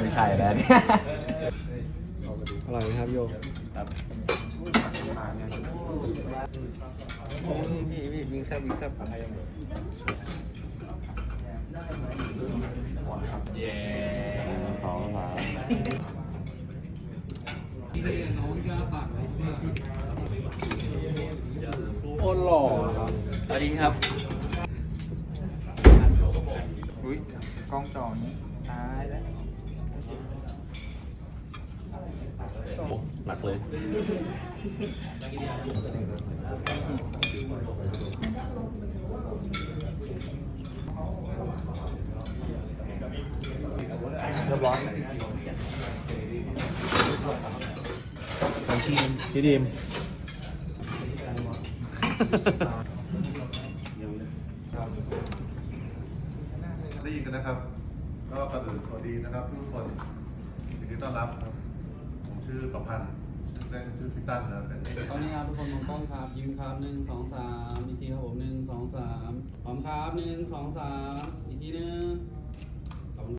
ไม่ใช่แล้วเนี่ยอร่อยไหมครับโยครับพี่พี่วิ่งแซ่บวิ่งแซ่บเย้สองสามโอ้หล่อครับสวัสดีครับอุ้ยกล้องจอนี้ตายแล้ว หนักเลยเรียบร้อยทีมพี่ทีมได้ยินกันนะครับ ก็ก่อนอื่นสวัสดีนะครับทุกคนยินดีต้อนรับครับผม ชื่อประพันธ์ชื่อเล่นชื่อพี่ตั้งนะครับเป็นตอนนี้ครับทุกคนมองกล้องครับยิ้มครับหนึ่งสองสามอีกทีครับผมหนึ่งสองสามพร้อมครับหนึ่งสองสามอีกทีหนึ่ง